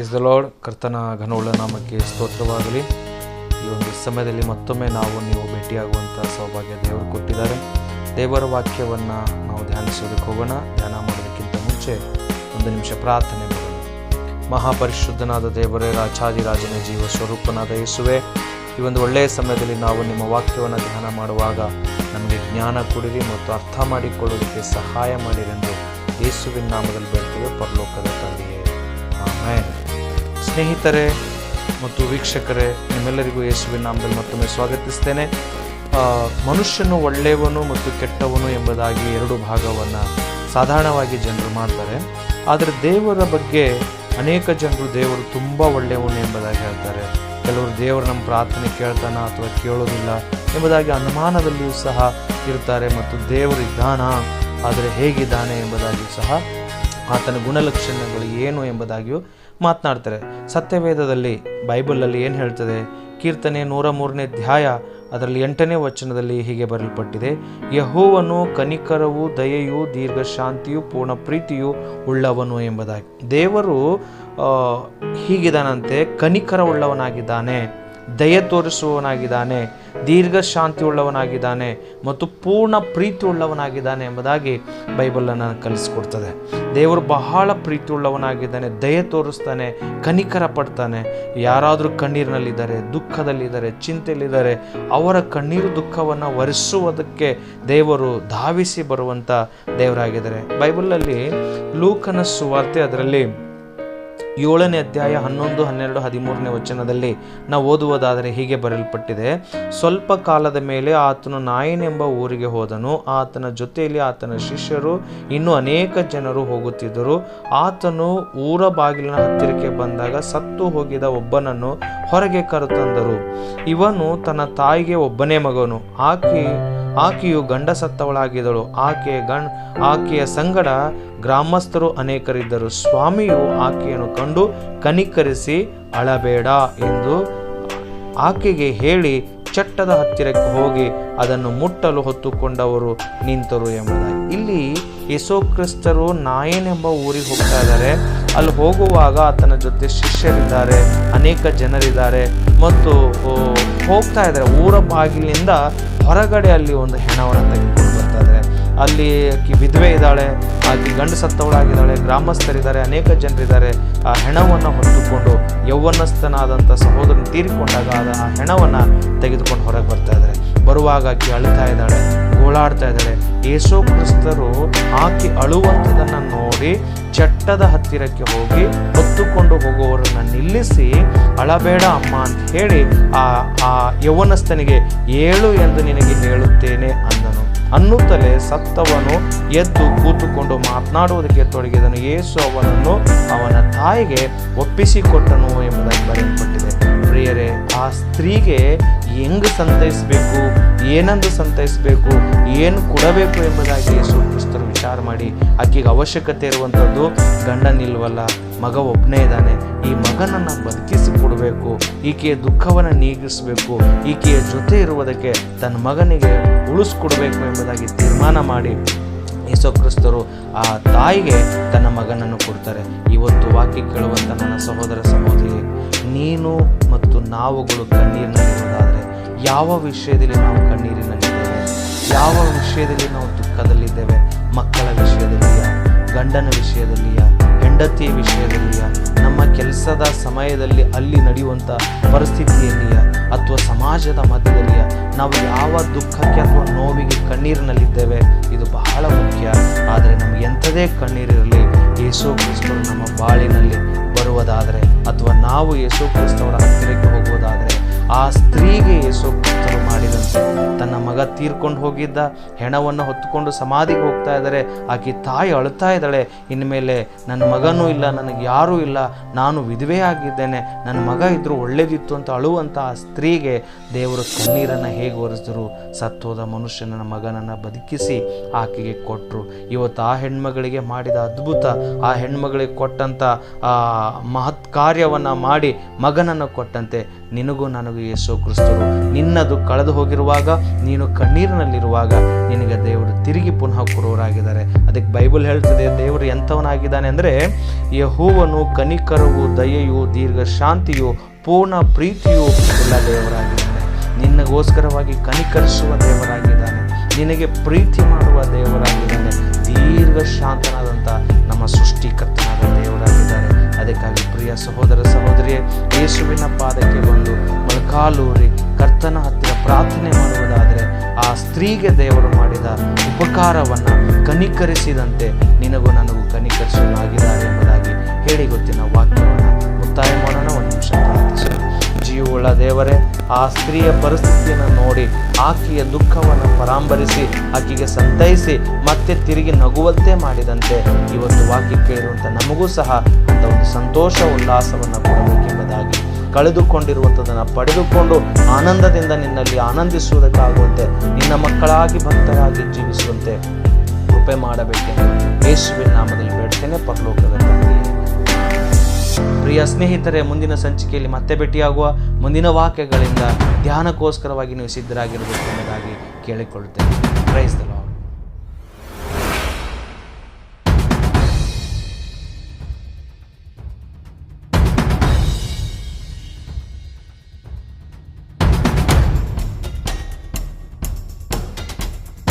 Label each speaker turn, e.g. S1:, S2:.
S1: Praise the lord ಕರ್ತನ ಘನವುಳ್ಳ ನಾಮಕ್ಕೆ ಸ್ತೋತ್ರವಾಗಲಿ. ಈ ಒಂದು ಸಮಯದಲ್ಲಿ ಮತ್ತೊಮ್ಮೆ ನಾವು ನೀವು ಭೇಟಿಯಾಗುವಂಥ ಸೌಭಾಗ್ಯ ದೇವರು ಕೊಟ್ಟಿದ್ದಾರೆ. ದೇವರ ವಾಕ್ಯವನ್ನು ನಾವು ಧ್ಯಾನಿಸೋದಕ್ಕೆ ಹೋಗೋಣ. ಧ್ಯಾನ ಮಾಡೋದಕ್ಕಿಂತ ಮುಂಚೆ ಒಂದು ನಿಮಿಷ ಪ್ರಾರ್ಥನೆ ಮಾಡೋಣ. ಮಹಾಪರಿಶುದ್ಧನಾದ ದೇವರೇ ರಾಜಾದಿರಾಜನ ಜೀವ ಸ್ವರೂಪನಾದ ಯೇಸುವೆ, ಈ ಒಂದು ಒಳ್ಳೆಯ ಸಮಯದಲ್ಲಿ ನಾವು ನಿಮ್ಮ ವಾಕ್ಯವನ್ನು ಧ್ಯಾನ ಮಾಡುವಾಗ ನಮಗೆ ಜ್ಞಾನ ಕೊಡಿರಿ ಮತ್ತು ಅರ್ಥ ಮಾಡಿಕೊಳ್ಳೋದಕ್ಕೆ ಸಹಾಯ ಮಾಡಿರೆಂದು ಯೇಸುವಿನ ನಾಮದಲ್ಲಿ ಬೇಡ್ತೇವೆ. ಆಮೇಲೆ ಸ್ನೇಹಿತರೆ ಮತ್ತು ವೀಕ್ಷಕರೇ, ನಿಮ್ಮೆಲ್ಲರಿಗೂ ಯೇಸುವಿನ ನಾಮದಲ್ಲಿ ಮತ್ತೊಮ್ಮೆ ಸ್ವಾಗತಿಸ್ತೇನೆ. ಮನುಷ್ಯನು ಒಳ್ಳೆಯವನು ಮತ್ತು ಕೆಟ್ಟವನು ಎಂಬುದಾಗಿ ಎರಡು ಭಾಗವನ್ನು ಸಾಧಾರಣವಾಗಿ ಜನರು ಮಾಡ್ತಾರೆ. ಆದರೆ ದೇವರ ಬಗ್ಗೆ ಅನೇಕ ಜನರು ದೇವರು ತುಂಬ ಒಳ್ಳೆಯವನು ಎಂಬುದಾಗಿ ಹೇಳ್ತಾರೆ. ಕೆಲವರು ದೇವರು ನಮ್ಮ ಪ್ರಾರ್ಥನೆ ಕೇಳ್ತಾನ ಅಥವಾ ಕೇಳೋದಿಲ್ಲ ಎಂಬುದಾಗಿ ಅನುಮಾನದಲ್ಲಿಯೂ ಸಹ ಇರ್ತಾರೆ ಮತ್ತು ದೇವರು ಇದ್ದಾನ, ಆದರೆ ಹೇಗಿದ್ದಾನೆ ಎಂಬುದಾಗಿಯೂ ಸಹ ಆತನ ಗುಣಲಕ್ಷಣಗಳು ಏನು ಎಂಬುದಾಗಿಯೂ ಮಾತನಾಡ್ತಾರೆ. ಸತ್ಯವೇದದಲ್ಲಿ ಬೈಬಲಲ್ಲಿ ಏನು ಹೇಳ್ತದೆ? ಕೀರ್ತನೆ ನೂರ ಮೂರನೇ ಧ್ಯಾಯ ಅದರಲ್ಲಿ ಎಂಟನೇ ವಚನದಲ್ಲಿ ಹೀಗೆ ಬರಲ್ಪಟ್ಟಿದೆ ಯಹೋವನು ಕನಿಕರವು ದಯೆಯು ದೀರ್ಘ ಶಾಂತಿಯು ಪೂರ್ಣ ಪ್ರೀತಿಯು ಉಳ್ಳವನು ಎಂಬುದಾಗಿ. ದೇವರು ಹೀಗಿದಾನಂತೆ ಕನಿಕರ ಉಳ್ಳವನಾಗಿದ್ದಾನೆ ದಯೆ ತೋರಿಸುವವನಾಗಿದ್ದಾನೆ ದೀರ್ಘ ಶಾಂತಿ ಉಳ್ಳವನಾಗಿದ್ದಾನೆ ಮತ್ತು ಪೂರ್ಣ ಪ್ರೀತಿ ಉಳ್ಳವನಾಗಿದ್ದಾನೆ ಎಂಬುದಾಗಿ ಬೈಬಲನ್ನು ಕಲಿಸ್ಕೊಡ್ತದೆ. ದೇವರು ಬಹಳ ಪ್ರೀತಿ ಉಳ್ಳವನಾಗಿದ್ದಾನೆ ದಯೆ ತೋರಿಸ್ತಾನೆ ಕನಿಕರ ಪಡ್ತಾನೆ ಯಾರಾದರೂ ಕಣ್ಣೀರಿನಲ್ಲಿದ್ದಾರೆ, ದುಃಖದಲ್ಲಿದ್ದಾರೆ, ಚಿಂತೆಯಲ್ಲಿದ್ದಾರೆ, ಅವರ ಕಣ್ಣೀರು ದುಃಖವನ್ನು ಒರೆಸುವುದಕ್ಕೆ ದೇವರು ಧಾವಿಸಿ ಬರುವಂಥ ದೇವರಾಗಿದ್ದಾರೆ. ಬೈಬಲಲ್ಲಿ ಲೂಕನ ಸುವಾರ್ತೆ ಅದರಲ್ಲಿ ಏಳನೇ ಅಧ್ಯಾಯ ಹನ್ನೊಂದು, ಹನ್ನೆರಡು, ಹದಿಮೂರನೇ ವಚನದಲ್ಲಿ ನಾವು ಓದುವುದಾದರೆ ಹೀಗೆ ಬರೆಯಲ್ಪಟ್ಟಿದೆ, ಸ್ವಲ್ಪ ಕಾಲದ ಮೇಲೆ ಆತನು ನಾಯನೆಂಬ ಊರಿಗೆ ಹೋದನು. ಆತನ ಜೊತೆಯಲ್ಲಿ ಆತನ ಶಿಷ್ಯರು ಇನ್ನೂ ಅನೇಕ ಜನರು ಹೋಗುತ್ತಿದ್ದರು. ಆತನು ಊರ ಬಾಗಿಲಿನ ಹತ್ತಿರಕ್ಕೆ ಬಂದಾಗ ಸತ್ತು ಹೋಗಿದ ಒಬ್ಬನನ್ನು ಹೊರಗೆ ಕರೆತಂದರು. ಇವನು ತನ್ನ ತಾಯಿಗೆ ಒಬ್ಬನೇ ಮಗನು. ಆಕೆ ಆಕೆಯು ಗಂಡ ಸತ್ತವಳಾಗಿದ್ದಳು ಆಕೆಯ ಗಂಡ, ಆಕೆಯ ಸಂಗಡ ಗ್ರಾಮಸ್ಥರು ಅನೇಕರಿದ್ದರು. ಸ್ವಾಮಿಯು ಆಕೆಯನ್ನು ಕಂಡು ಕನಿಕರಿಸಿ, ಅಳಬೇಡ ಎಂದು ಆಕೆಗೆ ಹೇಳಿ ಚಟ್ಟದ ಹತ್ತಿರಕ್ಕೆ ಹೋಗಿ ಅದನ್ನು ಮುಟ್ಟಲು ಹೊತ್ತುಕೊಂಡವರು ನಿಂತರು ಎಂಬುದಾಗಿ. ಇಲ್ಲಿ ಯೇಸು ಕ್ರಿಸ್ತರು ನಾಯನೆಂಬ ಊರಿಗೆ ಹೋಗ್ತಾ ಇದ್ದಾರೆ. ಅಲ್ಲಿ ಹೋಗುವಾಗ ಆತನ ಜೊತೆ ಶಿಷ್ಯರಿದ್ದಾರೆ, ಅನೇಕ ಜನರಿದ್ದಾರೆ ಮತ್ತು ಹೋಗ್ತಾ ಇದ್ದಾರೆ. ಊರ ಬಾಗಿಲಿಂದ ಹೊರಗಡೆ ಅಲ್ಲಿ ಒಂದು ಹೆಣವನ್ನು ತೆಗೆದುಕೊಂಡು ಬರ್ತಾ ಇದ್ದಾರೆ. ಅಲ್ಲಿ ಆಕಿ ವಿಧವೆ ಇದ್ದಾಳೆ, ಆಕೆ ಗಂಡು ಸತ್ತವಳಾಗಿದ್ದಾಳೆ, ಗ್ರಾಮಸ್ಥರಿದ್ದಾರೆ, ಅನೇಕ ಜನರಿದ್ದಾರೆ. ಆ ಹೆಣವನ್ನು ಹೊತ್ತುಕೊಂಡು ಯೌವನಸ್ಥನಾದಂಥ ಸಹೋದರನ ತೀರಿಕೊಂಡಾಗ ಆ ಹೆಣವನ್ನು ತೆಗೆದುಕೊಂಡು ಹೊರಗೆ ಬರ್ತಾ ಇದ್ದಾರೆ. ಬರುವಾಗ ಆಕೆ ಅಳ್ತಾ ಇದ್ದಾಳೆ, ಗೋಳಾಡ್ತಾ ಇದ್ದಾಳೆ. ಯೇಸು ಕ್ರಿಸ್ತರು ಆಕೆ ಅಳುವಂಥದ್ದನ್ನು ನೋಡಿ ಚಟ್ಟದ ಹತ್ತಿರಕ್ಕೆ ಹೋಗಿ ಹೊತ್ತುಕೊಂಡು ಹೋಗುವವರನ್ನು ನಿಲ್ಲಿಸಿ, ಅಳಬೇಡ ಅಮ್ಮ ಅಂತ ಹೇಳಿ ಆ ಆ ಯೌವನಸ್ಥನಿಗೆ ಏಳು ಎಂದು ನಿನಗೆ ಹೇಳುತ್ತೇನೆ ಅಂದನು. ಅನ್ನುತ್ತಲೇ ಸತ್ತವನು ಎದ್ದು ಕೂತುಕೊಂಡು ಮಾತನಾಡುವುದಕ್ಕೆ ತೊಡಗಿದನು. ಯೇಸು ಅವನನ್ನು ಅವನ ತಾಯಿಗೆ ಒಪ್ಪಿಸಿಕೊಟ್ಟನು ಎಂಬುದಾಗಿ ಬರೆಯಲ್ಪಟ್ಟಿದೆ. ಪ್ರಿಯರೇ, ಆ ಸ್ತ್ರೀಗೆ ಹೆಂಗ್ ಸಂತೈಸಬೇಕು, ಏನಂದು ಸಂತೈಸಬೇಕು, ಏನು ಕೊಡಬೇಕು ಎಂಬುದಾಗಿ ಯೇಸು ಕ್ರಿಸ್ತರು ವಿಚಾರ ಮಾಡಿ ಆಕೆಗೆ ಅವಶ್ಯಕತೆ ಇರುವಂಥದ್ದು ಗಂಡನಿಲ್ವಲ್ಲ ಮಗ ಒಬ್ಬನೇ ಇದ್ದಾನೆ, ಈ ಮಗನನ್ನು ಬದುಕಿಸಿ ಕೊಡಬೇಕು, ಈಕೆಯ ದುಃಖವನ್ನು ನೀಗಿಸಬೇಕು, ಈಕೆಯ ಜೊತೆ ಇರುವುದಕ್ಕೆ ತನ್ನ ಮಗನಿಗೆ ಉಳಿಸ್ಕೊಡ್ಬೇಕು ಎಂಬುದಾಗಿ ತೀರ್ಮಾನ ಮಾಡಿ ಯೇಸು ಕ್ರಿಸ್ತರು ಆ ತಾಯಿಗೆ ತನ್ನ ಮಗನನ್ನು ಕೊಡ್ತಾರೆ. ಇವತ್ತು ವಾಕ್ಯ ಕೇಳುವಂಥ ನನ್ನ ಸಹೋದರ ಸಹೋದರಿ ನೀನು ಮತ್ತು ನಾವುಗಳು ಕಣ್ಣೀರಿನಲ್ಲಿರುವುದಾದರೆ ಯಾವ ವಿಷಯದಲ್ಲಿ ನಾವು ಕಣ್ಣೀರಿನಲ್ಲಿದ್ದೇವೆ? ಯಾವ ವಿಷಯದಲ್ಲಿ ನಾವು ದುಃಖದಲ್ಲಿದ್ದೇವೆ? ಮಕ್ಕಳ ವಿಷಯದಲ್ಲಿಯ? ಗಂಡನ ವಿಷಯದಲ್ಲಿಯ? ಹೆಂಡತಿಯ ವಿಷಯದಲ್ಲಿಯ? ನಮ್ಮ ಕೆಲಸದ ಸಮಯದಲ್ಲಿ ಅಲ್ಲಿ ನಡೆಯುವಂಥ ಪರಿಸ್ಥಿತಿಯಲ್ಲಿಯ? ಅಥವಾ ಸಮಾಜದ ಮಧ್ಯದಲ್ಲಿಯ? ನಾವು ಯಾವ ದುಃಖಕ್ಕೆ ಅಥವಾ ನೋವಿಗೆ ಕಣ್ಣೀರಿನಲ್ಲಿದ್ದೇವೆ? ಇದು ಬಹಳ ಮುಖ್ಯ. ಆದರೆ ನಮ್ಗೆ ಎಂಥದೇ ಕಣ್ಣೀರಿರಲಿ. ಯೇಸು ಕ್ರಿಸ್ತರು ನಮ್ಮ ಬಾಳಿನಲ್ಲಿ ಬರುವುದಾದರೆ ಅಥವಾ ನಾವು ಯೇಸು ಕ್ರಿಸ್ತವರ ಹತ್ತಿರಕ್ಕೆ ಹೋಗುವುದಾದರೆ ಆ ಸ್ತ್ರೀಗೆ ಯೇಸು ಕ್ರಿಸ್ತರು ಮಾಡಿದಂತೆ ತನ್ನ ಮಗ ತೀರ್ಕೊಂಡು ಹೋಗಿದ್ದ, ಹೆಣವನ್ನು ಹೊತ್ತುಕೊಂಡು ಸಮಾಧಿಗೆ ಹೋಗ್ತಾ ಇದ್ದಾರೆ. ಆಕೆ ತಾಯಿ ಅಳ್ತಾ ಇದ್ದಾಳೆ. ಇನ್ಮೇಲೆ ನನ್ನ ಮಗನೂ ಇಲ್ಲ, ನನಗೆ ಯಾರೂ ಇಲ್ಲ. ನಾನು ವಿಧವೆ ಆಗಿದ್ದೇನೆ. ನನ್ನ ಮಗ ಇದ್ದರೂ ಒಳ್ಳೇದಿತ್ತು ಅಂತ ಅಳುವಂಥ ಆ ಸ್ತ್ರೀಗೆ ದೇವರು ಕಣ್ಣೀರನ್ನು ಹೇಗೆ ಒರೆಸಿದ್ರು? ಸತ್ತೋದ ಮನುಷ್ಯನ ಮಗನನ್ನು ಬದುಕಿಸಿ ಆಕೆಗೆ ಕೊಟ್ಟರು ಇವತ್ತು ಆ ಹೆಣ್ಮಗಳಿಗೆ ಮಾಡಿದ ಅದ್ಭುತ, ಆ ಹೆಣ್ಮಗಳಿಗೆ ಕೊಟ್ಟಂಥ ಮಹತ್ ಕಾರ್ಯವನ್ನು ಮಾಡಿ ಮಗನನ್ನು ಕೊಟ್ಟಂತೆ. ನಿನಗೂ ನನಗೂ ಯೇಸು ಕ್ರಿಸ್ತರು ನಿನ್ನದು ಕಳೆದು ಹೋಗಿರುವಾಗ ನೀನು ನೀನು ಕಣ್ಣೀರಿನಲ್ಲಿರುವಾಗ ನಿನಗೆ ದೇವರು ತಿರುಗಿ ಪುನಃ ಕೊಡುವರಾಗಿದ್ದಾರೆ ಅದಕ್ಕೆ ಬೈಬಲ್ ಹೇಳ್ತದೆ, ದೇವರು ಎಂಥವನಾಗಿದ್ದಾನೆ ಅಂದರೆ, ಯಹೋವನು ಕನಿಕರವು ದಯೆಯು ದೀರ್ಘ ಶಾಂತಿಯು ಪೂರ್ಣ ಪ್ರೀತಿಯು ಎಲ್ಲ ದೇವರಾಗಿದ್ದಾನೆ. ನಿನ್ನಗೋಸ್ಕರವಾಗಿ ಕನಿಕರಿಸುವ ದೇವರಾಗಿದ್ದಾನೆ. ನಿನಗೆ ಪ್ರೀತಿ ಮಾಡುವ ದೇವರಾಗಿದ್ದಾನೆ. ದೀರ್ಘ ಶಾಂತನಾದಂಥ ನಮ್ಮ ಸೃಷ್ಟಿಕರ್ತನಾದ ದೇವರಾಗಿದ್ದಾರೆ. ಅದಕ್ಕಾಗಿ ಪ್ರಿಯ ಸಹೋದರ ಸಹೋದರಿಯೇ, ಯೇಸುವಿನ ಪಾದಕ್ಕೆ ಬಂದು ಮೊಳಕಾಲೂರಿ ಕರ್ತನ ಹತ್ತಿರ ಪ್ರಾರ್ಥನೆ ಮಾಡುವುದಾದರೆ ಆ ಸ್ತ್ರೀಗೆ ದೇವರು ಮಾಡಿದ ಉಪಕಾರವನ್ನು ಕನಿಕರಿಸಿದಂತೆ ನಿನಗೂ ನನಗೂ ಕನಿಕರಿಸಲಾಗಿದ್ದಾರೆ ಎಂಬುದಾಗಿ ಹೇಳಿ ಗೊತ್ತಿನ ವಾಕ್ಯವನ್ನು ಮುಕ್ತಾಯ ಮಾಡೋಣ, ಒಂದು ನಿಮಿಷ ಪ್ರಾರ್ಥಿಸೋಣ. ಜೀವವುಳ್ಳ ದೇವರೇ, ಆ ಸ್ತ್ರೀಯ ಪರಿಸ್ಥಿತಿಯನ್ನು ನೋಡಿ, ಆಕೆಯ ದುಃಖವನ್ನು ಪರಾಂಬರಿಸಿ, ಆಕೆಗೆ ಸಂತೈಸಿ, ಮತ್ತೆ ತಿರುಗಿ ನಗುವಂತೆ ಮಾಡಿದಂತೆ ಇವತ್ತು ವಾಕ್ಯ ಇರುವಂಥ ನಮಗೂ ಸಹ ಅಂತ ಒಂದು ಸಂತೋಷ, ಉಲ್ಲಾಸವನ್ನು ಕೊಡಬೇಕೆಂಬುದಾಗಿ ಕಳೆದುಕೊಂಡಿರುವಂಥದ್ದನ್ನು ಪಡೆದುಕೊಂಡು ಆನಂದದಿಂದ ನಿನ್ನಲ್ಲಿ ಆನಂದಿಸುವುದಕ್ಕಾಗುವಂತೆ ನಿನ್ನ ಮಕ್ಕಳಾಗಿ ಭಕ್ತರಾಗಿ ಜೀವಿಸುವಂತೆ ಕೃಪೆ ಮಾಡಬೇಕೆಂದು ಯೇಸುವಿನ ನಾಮದಲ್ಲಿ ಬೇಡ್ತೇನೆ. ಪರಲೋಕದ ಪ್ರಿಯ ಸ್ನೇಹಿತರೆ, ಮುಂದಿನ ಸಂಚಿಕೆಯಲ್ಲಿ ಮತ್ತೆ ಭೇಟಿಯಾಗುವ ಮುಂದಿನ ವಾಕ್ಯಗಳಿಂದ ಧ್ಯಾನಕ್ಕೋಸ್ಕರವಾಗಿ ನೀವು ಸಿದ್ಧರಾಗಿರಬೇಕು ಎಂಬುದಾಗಿ ಕೇಳಿಕೊಳ್ಳುತ್ತೇನೆ. ಪ್ರೈಸ್